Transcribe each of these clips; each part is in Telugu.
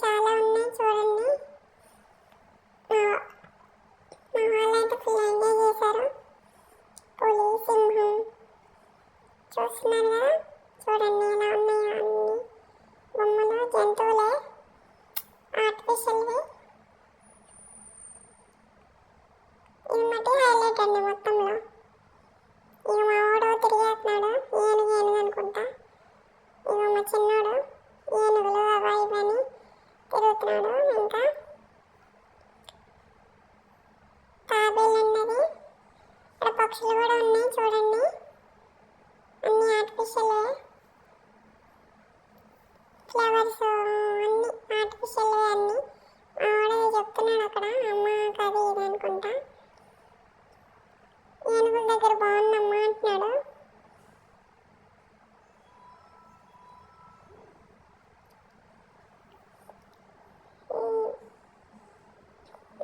చాలా ఉన్నాయి చూడండి. మా వాళ్ళు అయితే ఫుల్ ఎంజాయ్ చేశారు. పులి సింహం చూస్తున్నారు కదా? చూడండి ఎలా ఉన్నాయో అన్ని. బొమ్మలు జంతువులే ఆర్టిఫిషియల్వి ఇది మట్టి హైలైట్ అండి మొత్తం పెడుతున్నాడు ఇంకా తాబేలు అన్నది ఇక్కడ పక్షులు కూడా ఉన్నాయి చూడండి. అన్ని ఆర్టిఫిషియల్ ఫ్లవర్స్ అన్ని ఆర్టిఫిషియల్ అన్ని ఆవిడ చెప్తున్నాడు అక్కడ అమ్మ కది ఇది అనుకుంటా ఏనుగుల దగ్గర బాగుందమ్మా అంటున్నాడు ఈ-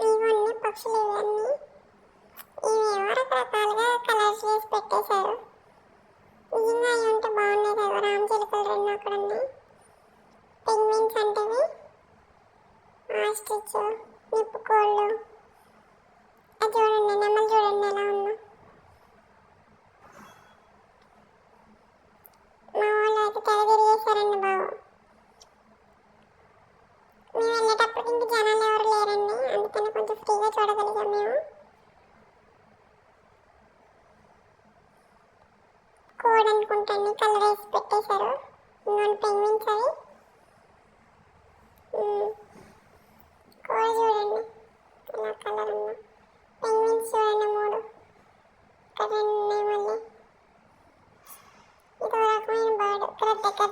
ఇవన్నీ పక్షులు ఇవన్నీ ఇవేవో రకరకాలుగా కలర్స్ వేసి పెట్టేశారు. నిజంగా అవి ఉంటే బాగున్నాయి కదా రామచిలుకలు రెండు అక్కడ ఉన్నాయి పెంగ్విన్స్ అంటేవి ఆస్ట్రిచ్ నిప్పుకోళ్ళు అది చూడండి ఎలా ఉందో మా వాళ్ళు అయితే తెర తిరిగేశారండి బాబు మేము వెళ్ళేటప్పటికి ఇంక జనాలు ఎవరు లేరండి అందుకని కొంచెం ఫ్రీగా చూడగలిగాం మేము. కోడ్ అనుకుంటాను కలర్ వేసి పెట్టేశారు. ఇంకొన్ని పెంగ్విన్స్ అవి కోడ్ చూడండి. ఇలా కలర్ ఉందో. పెంగ్విన్స్ చూడండి మూడు. ఇక్కడ రెండు ఉన్నాయి మళ్ళీ. ఇదో రకమైన బర్డ్. ఇక్కడ దగ్గర